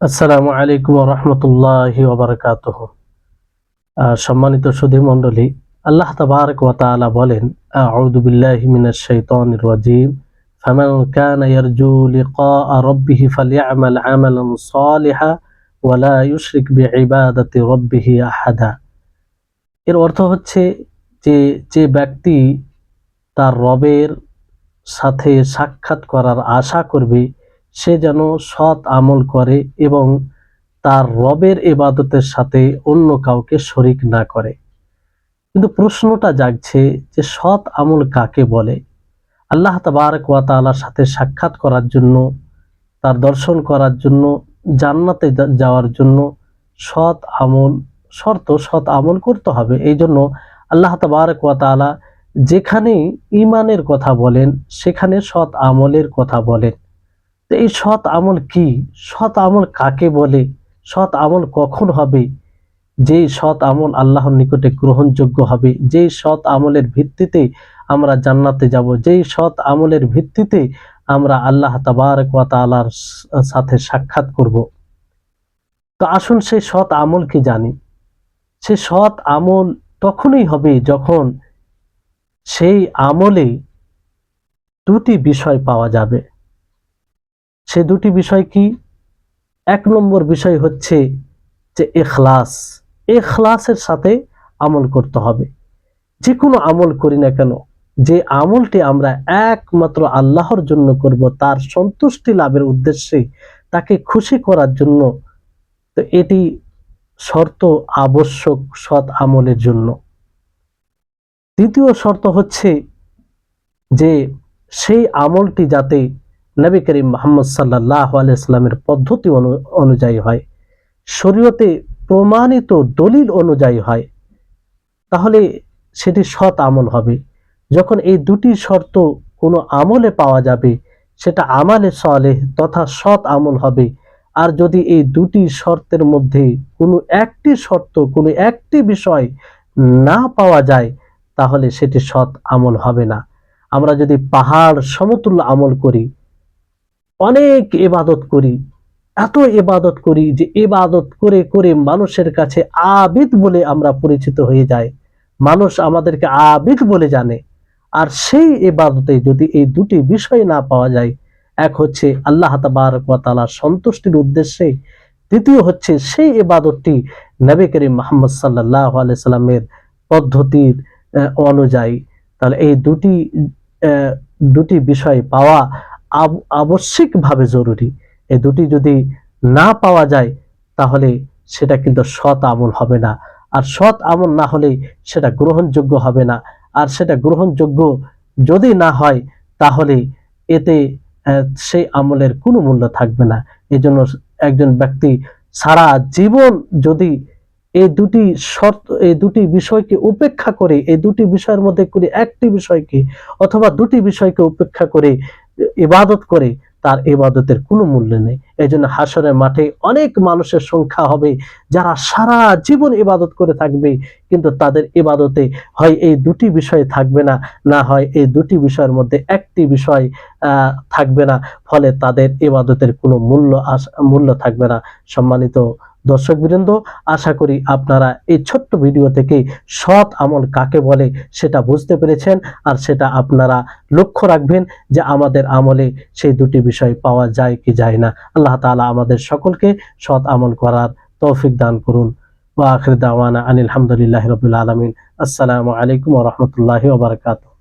আসসালামু আলাইকুম রহমতুল্লাহি ওবরাকাত সম্মানিত সুধী মণ্ডলী আল্লাহ তাবারক ওয়া তাআলা বলেন, আউযু বিল্লাহি মিনাশ শাইতানির রাজিম, ফামান কানা ইয়ারজু লিকাআ রাব্বিহি ফালইআমাল আমালান সালিহা ওয়া লা ইউশরিক বিইবাদাতি রাব্বিহি আহাদা। এর অর্থ হচ্ছে যে যে ব্যক্তি তার রবের সাথে সাক্ষাৎ করার আশা করবে সে যেন সৎ আমল করে এবং তার রবের এবাদতের সাথে অন্য কাউকে শরিক না করে। কিন্তু প্রশ্নটা জাগছে যে সৎ আমল কাকে বলে? আল্লাহ ওয়া সাথে সাক্ষাৎ করার জন্য, তার দর্শন করার জন্য, জান্নাতে যাওয়ার জন্য সৎ আমল, শর্ত সৎ আমল করতে হবে। এই জন্য আল্লাহ ওয়া তাআলা যেখানেই ইমানের কথা বলেন, সেখানে সৎ আমলের কথা বলেন। তো এই সৎ আমল কি? সৎ আমল কাকে বলে? সৎ আমল কখন হবে? যেই সৎ আমল আল্লাহর নিকটে গ্রহণযোগ্য হবে, যেই সৎ আমলের ভিত্তিতে আমরা জান্নাতে যাব, যেই সৎ আমলের ভিত্তিতে আমরা আল্লাহ তাবারক ওয়া সাথে সাক্ষাৎ করব। তো আসুন সেই সৎ আমল কি জানি? সে সৎ আমল তখনই হবে যখন সেই আমলে দুটি বিষয় পাওয়া যাবে। সে দুটি বিষয় কি? এক নম্বর বিষয় হচ্ছে যে এখলাস। এখলাসের সাথে আমল করতে হবে। যে কোনো আমল করি না কেন, যে আমলটি আমরা একমাত্র আল্লাহর জন্য করব, তার সন্তুষ্টি লাভের উদ্দেশ্যে তাকে খুশি করার জন্য, তো এটি শর্ত আবশ্যক সৎ আমলের জন্য। দ্বিতীয় শর্ত হচ্ছে যে সেই আমলটি যাতে নবী করিম মোহাম্মদ সাল্লাহ আলাইস্লামের পদ্ধতি অনু- অনুযায়ী হয়। শরীয়তে প্রমাণিত দলিল অনুযায়ী হয়। তাহলে সেটি সৎ আমল হবে। যখন এই দুটি শর্ত কোনো আমলে পাওয়া যাবে, সেটা আমালে সলে তথা সৎ আমল হবে। আর যদি এই দুটি শর্তের মধ্যে কোনো একটি শর্ত, কোনো একটি বিষয় না পাওয়া যায়, তাহলে সেটি সৎ আমল হবে না। আমরা যদি পাহাড় সমতুল্য আমল করি অনেক ইবাদত করি। এত ইবাদত করি যে ইবাদত করে করে মানুষের কাছে আবিদ বলে আমরা পরিচিত হয়ে যাই। মানুষ আমাদেরকে আবিদ বলে জানে। আর সেই ইবাদতে যদি এই দুটি বিষয় না পাওয়া যায়, এক হচ্ছে আল্লাহ ওয়া সন্তুষ্টির উদ্দেশ্যে, দ্বিতীয় হচ্ছে সেই এবাদতটি নবী করিম মোহাম্মদ সাল্লাহ সাল্লামের পদ্ধতির অনুযায়ী। তাহলে এই দুটি দুটি বিষয় পাওয়া আবশ্যিকভাবে জরুরি। এই দুটি যদি না পাওয়া যায়, তাহলে সেটা কিন্তু সৎ আমল হবে না। আর সৎ আমল না হলে সেটা গ্রহণযোগ্য হবে না। আর সেটা গ্রহণযোগ্য যদি না হয়, তাহলে এতে সেই আমলের কোনো মূল্য থাকবে না। এই জন্য একজন ব্যক্তি সারা জীবন যদি এই দুটি শর্ত এই দুটি বিষয়কে উপেক্ষা করে এই দুটি বিষয়ের মধ্যে করে একটি বিষয়কে অথবা দুটি বিষয়কে উপেক্ষা করে ইবাদত করে, তার ইবাদতের কোনো মূল্য নেই। এই জন্য হাসরের মাঠে অনেক মানুষের সংখ্যা হবে যারা সারা জীবন ইবাদত করে থাকবে, কিন্তু তাদের ইবাদতে হয় এই দুটি বিষয় থাকবে না। না হয় এই দুটি বিষয়ের মধ্যে একটি বিষয় থাকবে না, ফলে তাদের ইবাদতের কোনো মূল্য মূল্য থাকবে না। সম্মানিত দর্শক বৃন্দ, আশা করি আপনারা এই ছোট্ট ভিডিও থেকে সৎ আমল কাকে বলে সেটা বুঝতে পেরেছেন আর সেটা আপনারা লক্ষ্য রাখবেন যে আমাদের আমলে সেই দুটি বিষয় পাওয়া যায় কি যায় না। আল্লাহ তাআলা আমাদের সকলকে সৎ আমল করার তৌফিক দান করুন। ওয়া আখির দাওয়ানা আনিল হামদুলিল্লাহি রাব্বিল আলামিন। আসসালামু আলাইকুম ওয়া বারাকাতুহু।